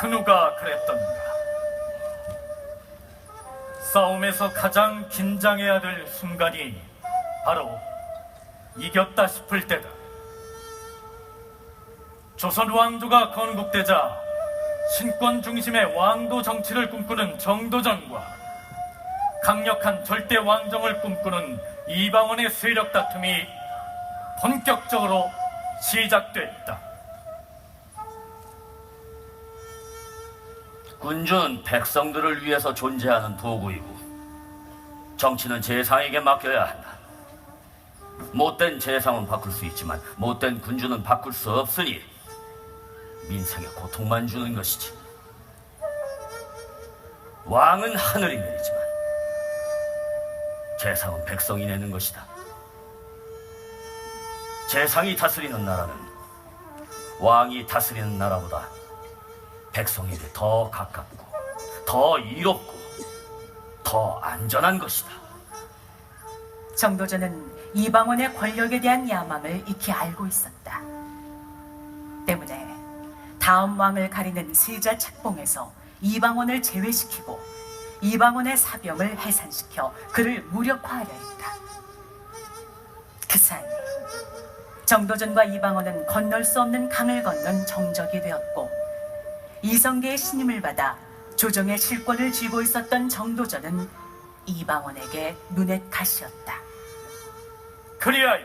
그 누가 그랬던가. 싸움에서 가장 긴장해야 될 순간이 바로 이겼다 싶을 때다. 조선 왕조가 건국되자 신권 중심의 왕도 정치를 꿈꾸는 정도전과 강력한 절대 왕정을 꿈꾸는 이방원의 세력 다툼이 본격적으로 시작됐다. 군주는 백성들을 위해서 존재하는 도구이고 정치는 재상에게 맡겨야 한다. 못된 재상은 바꿀 수 있지만 못된 군주는 바꿀 수 없으니 민생에 고통만 주는 것이지. 왕은 하늘이 내리지만 재상은 백성이 내는 것이다. 재상이 다스리는 나라는 왕이 다스리는 나라보다 백성에게 더 가깝고 더 이롭고 더 안전한 것이다. 정도전은 이방원의 권력에 대한 야망을 익히 알고 있었다. 때문에 다음 왕을 가리는 세자 책봉에서 이방원을 제외시키고 이방원의 사병을 해산시켜 그를 무력화하려 했다. 그 사이 정도전과 이방원은 건널 수 없는 강을 건넌 정적이 되었고 이성계의 신임을 받아 조정의 실권을 쥐고 있었던 정도전은 이방원에게 눈엣 가시였다. 그리하여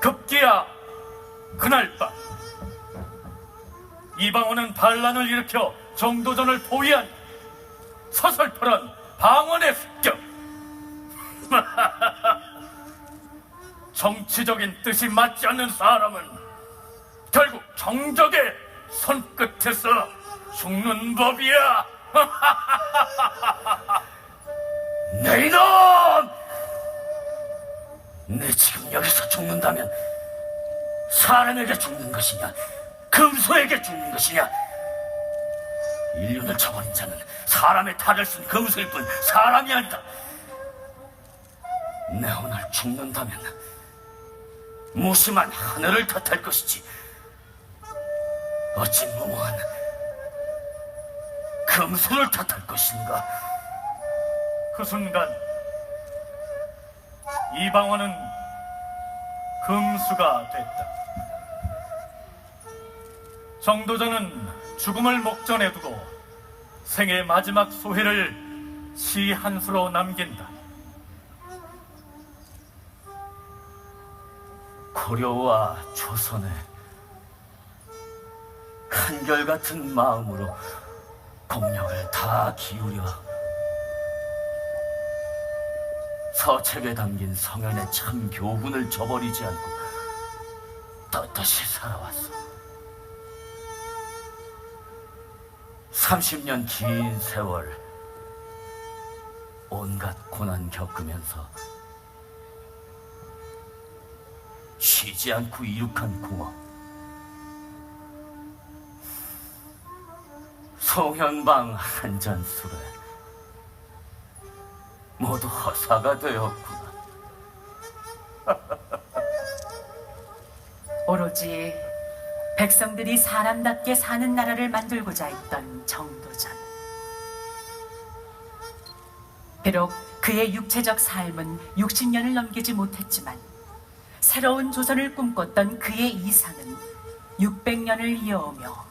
급기야 그날 밤 이방원은 반란을 일으켜 정도전을 포위한 서슬퍼런 방언의 습격 정치적인 뜻이 맞지 않는 사람은 결국 정적의 손끝에서 죽는 법이야. 내 이놈! 내 지금 여기서 죽는다면 사람에게 죽는 것이냐 금수에게 죽는 것이냐? 인륜을 저버린 자는 사람의 탈을 쓴 금수일 뿐 사람이 아니다. 내 오늘 죽는다면 무심한 하늘을 탓할 것이지 어찌 무모한 금수를 탓할 것인가 그 순간 이방원은 금수가 됐다. 정도전은 죽음을 목전에 두고 생의 마지막 소회를 시 한 수로 남긴다. 고려와 조선에 한결같은 마음으로 공력을 다 기울여 서책에 담긴 성현의 참 교훈을 저버리지 않고 떳떳이 살아왔어. 30년 긴 세월 온갖 고난 겪으면서 쉬지 않고 이룩한 공업. 송현방 한잔 술에 모두 허사가 되었구나. 오로지 백성들이 사람답게 사는 나라를 만들고자 했던 정도전. 비록 그의 육체적 삶은 60년을 넘기지 못했지만 새로운 조선을 꿈꿨던 그의 이상은 600년을 이어오며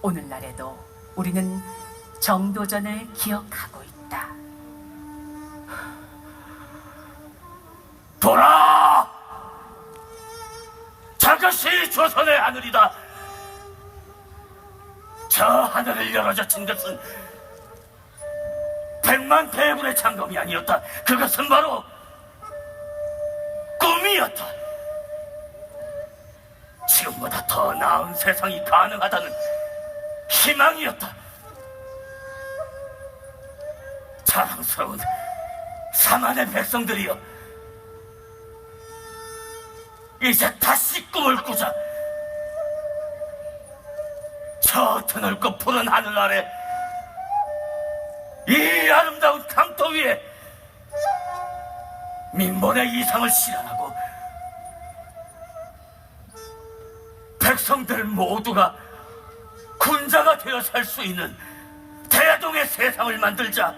오늘날에도 우리는 정도전을 기억하고 있다. 돌아! 저것이 조선의 하늘이다. 저 하늘을 열어젖힌 것은 백만 대군의 장검이 아니었다. 그것은 바로 꿈이었다. 지금보다 더 나은 세상이 가능하다는 희망이었다. 자랑스러운 사만의 백성들이여. 이제 다시 꿈을 꾸자. 저 드넓고 푸른 하늘 아래 이 아름다운 강토 위에 민본의 이상을 실현하고 백성들 모두가 군자가 되어 살 수 있는 대동의 세상을 만들자.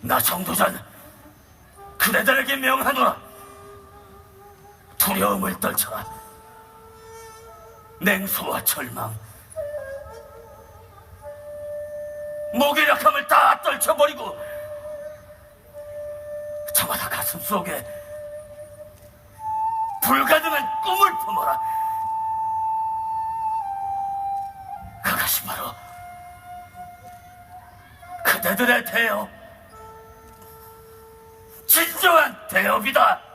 나 정도전 그대들에게 명하노라. 두려움을 떨쳐라. 냉소와 절망, 무기력함을 다 떨쳐버리고 저마다 가슴 속에 불가능한 꿈을 품어라. 그대들의 대업, 진정한 대업이다.